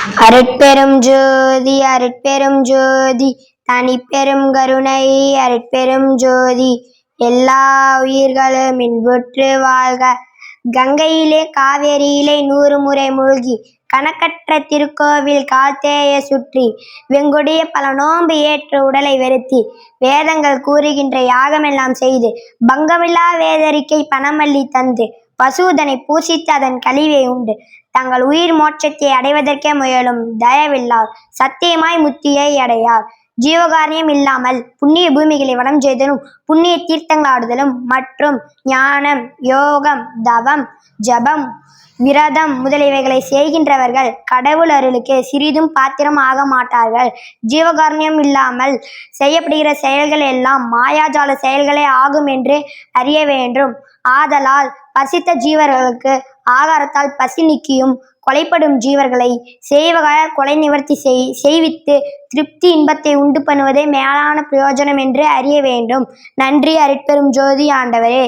அருட்பெரும் ஜோதி அருட்பெரும் ஜோதி தனிப்பெரும் கருணை அருட்பெரும் ஜோதி. எல்லா உயிர்களும் இன்புற்று வாழ்க. கங்கையிலே காவேரியிலே நூறு முறை மூழ்கி கணக்கற்ற திருக்கோவில் காத்தேய சுற்றி வெங்குடைய பல நோன்பு ஏற்ற உடலை வெறுத்தி வேதங்கள் கூறுகின்ற யாகமெல்லாம் செய்து பங்கமில்லா வேதரிக்கை பணமல்லி தந்து பசூதனை பூசித்து அதன் கழிவை உண்டு. தங்கள் உயிர் மோட்சத்தை அடைவதற்கே முயலும் தயவில்லார். சத்தியமாய் முத்தியை அடையார். ஜீவகாரியம் இல்லாமல் புண்ணிய பூமிகளை வனம் செய்தலும் புண்ணிய தீர்த்தங்களாடுதலும் மற்றும் ஞானம் யோகம் தவம் ஜபம் விரதம் முதலியவைகளை செய்கின்றவர்கள் கடவுள் அருளுக்கு சிறிதும் பாத்திரம் ஆக மாட்டார்கள். ஜீவகாருண்யம் இல்லாமல் செய்யப்படுகிற செயல்கள் எல்லாம் மாயாஜால செயல்களே ஆகும் என்று அறிய வேண்டும். ஆதலால் பசித்த ஜீவர்களுக்கு ஆகாரத்தால் பசி நீக்கியும் கொலைப்படும் ஜீவர்களை செய்வகால் கொலை நிவர்த்தி செய் செய்வித்து திருப்தி இன்பத்தை உண்டு பண்ணுவதே மேலான பிரயோஜனம் என்று அறிய வேண்டும். நன்றி அருட்பெரும் ஜோதி ஆண்டவரே.